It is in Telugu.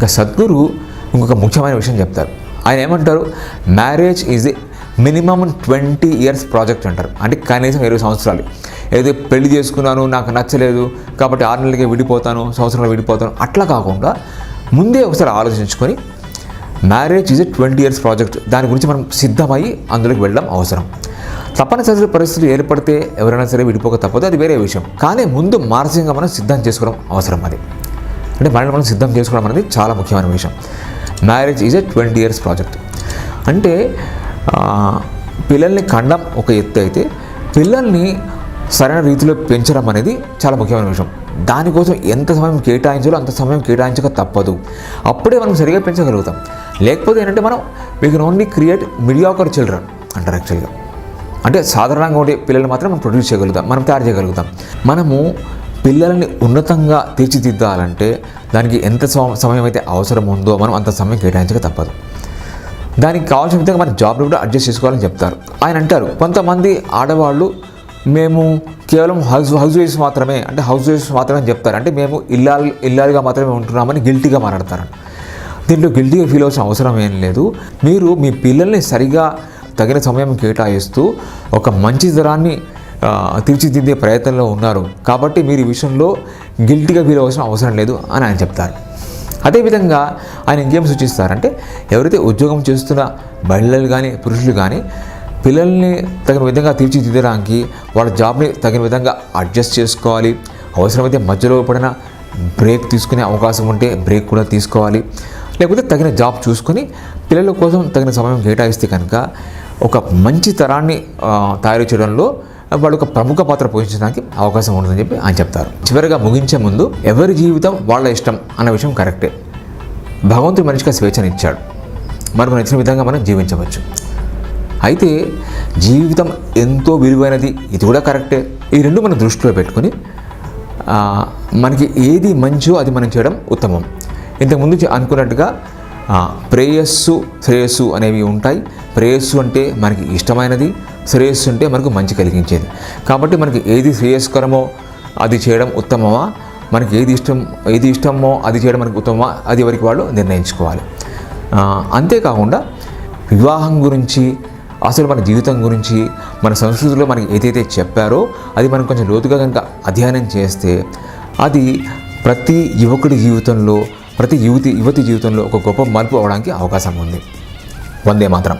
ఇంకా సద్గురు ఇంకొక ముఖ్యమైన విషయం చెప్తారు. ఆయన ఏమంటారు? Marriage is a minimum twenty years project అంటారు. అంటే కనీసం ఇరవై సంవత్సరాలు. ఏదో పెళ్ళి చేసుకున్నాను నాకు నచ్చలేదు కాబట్టి ఆరు నెలలకే విడిపోతాను సంవత్సరాలు విడిపోతాను. అట్లా కాకుండా ముందే ఒకసారి ఆలోచించుకొని marriage is a twenty years project దాని గురించి మనం సిద్ధమై అందులోకి వెళ్ళడం అవసరం. తప్పనిసరి పరిస్థితులు ఏర్పడితే ఎవరైనా సరే విడిపోక తప్పదు అది వేరే విషయం. కానీ ముందు మానసికంగా మనం సిద్ధం చేసుకోవడం అవసరం అది. అంటే మనల్ని మనం సిద్ధం చేసుకోవడం అనేది చాలా ముఖ్యమైన విషయం. Marriage is a twenty years project. అంటే పిల్లల్ని కండం ఒక ఎత్తు అయితే పిల్లల్ని సరైన రీతిలో పెంచడం అనేది చాలా ముఖ్యమైన విషయం. దానికోసం ఎంత సమయం కేటాయించాలో అంత సమయం కేటాయించక తప్పదు. అప్పుడే మనం సరిగా పెంచగలుగుతాం. లేకపోతే ఏంటంటే మనం we can only create mediocre children అంటారు యాక్చువల్గా అంటే సాధారణంగా ఉండే పిల్లలు మాత్రం మనం ప్రొడ్యూస్ చేయగలుగుతాం మనం తయారు చేయగలుగుతాం. మనము పిల్లల్ని ఉన్నతంగా తీర్చిదిద్దాలంటే దానికి ఎంత సమ- సమయం అయితే అవసరం ఉందో మనం అంత సమయం కేటాయించక తప్పదు. దానికి కావాల్సిన విధంగా మన జాబ్లు కూడా అడ్జస్ట్ చేసుకోవాలని చెప్తారు. ఆయన అంటారు కొంతమంది ఆడవాళ్ళు మేము కేవలం హౌస్ హౌస్ వైఫ్స్ మాత్రమే అంటే హౌస్ వైఫ్స్ మాత్రమే చెప్తారు. అంటే మేము ఇల్లాలు ఇల్లాలుగా మాత్రమే ఉంటున్నామని గిల్టీగా మాట్లాడతారు దీంట్లో గిల్టీగా ఫీల్ అవ్వాల్సిన అవసరం ఏం లేదు. మీరు మీ పిల్లల్ని సరిగా తగిన సమయం కేటాయిస్తూ ఒక మంచి ధరాన్ని తీర్చిదిద్దే ప్రయత్నంలో ఉన్నారు. కాబట్టి మీరు ఈ విషయంలో గిల్టీగా ఫీల్ అవ్వాల్సిన అవసరం లేదు అని ఆయన చెప్తారు. అదేవిధంగా ఆయన ఇంకేం సూచిస్తారంటే ఎవరైతే ఉద్యోగం చేస్తున్న మహిళలు కానీ పురుషులు కానీ పిల్లల్ని తగిన విధంగా తీర్చిదిద్దడానికి వాళ్ళ జాబ్ని తగిన విధంగా అడ్జస్ట్ చేసుకోవాలి. అవసరమైతే మధ్యలో పడిన బ్రేక్ తీసుకునే అవకాశం ఉంటే బ్రేక్ కూడా తీసుకోవాలి. లేకపోతే తగిన జాబ్ చూసుకొని పిల్లల కోసం తగిన సమయం కేటాయిస్తే కనుక ఒక మంచి తరాన్ని తయారు చేయడంలో వాళ్ళు ఒక ప్రముఖ పాత్ర పోషించడానికి అవకాశం ఉంటుందని చెప్పి ఆయన చెప్తారు. చివరిగా ముగించే ముందు ఎవరి జీవితం వాళ్ళ ఇష్టం అన్న విషయం కరెక్టే. భగవంతుడు మనిషిగా స్వేచ్ఛనిచ్చాడు మనకు నచ్చిన విధంగా మనం జీవించవచ్చు. అయితే జీవితం ఎంతో విలువైనది ఇది కూడా కరెక్టే. ఈ రెండు మనం దృష్టిలో పెట్టుకొని మనకి ఏది మంచో అది మనం చేయడం ఉత్తమం. ఇంతకుముందు అనుకున్నట్టుగా ప్రేయస్సు శ్రేయస్సు అనేవి ఉంటాయి. ప్రేయస్సు అంటే మనకి ఇష్టమైనది శ్రేయస్సు ఉంటే మనకు మంచి కలిగించేది. కాబట్టి మనకి ఏది శ్రేయస్కరమో అది చేయడం ఉత్తమమా? మనకి ఏది ఇష్టం ఏది ఇష్టమో అది చేయడం మనకు ఉత్తమమా? అది ఎవరికి వాళ్ళు నిర్ణయించుకోవాలి. అంతేకాకుండా వివాహం గురించి అసలు మన జీవితం గురించి మన సంస్కృతిలో మనకి ఏదైతే చెప్పారో అది మనం కొంచెం లోతుగా కనుక అధ్యయనం చేస్తే అది ప్రతి యువకుడి జీవితంలో ప్రతి యువతి యువతి జీవితంలో ఒక గొప్ప మార్పు అవడానికి అవకాశం ఉంది. వందే మాత్రం.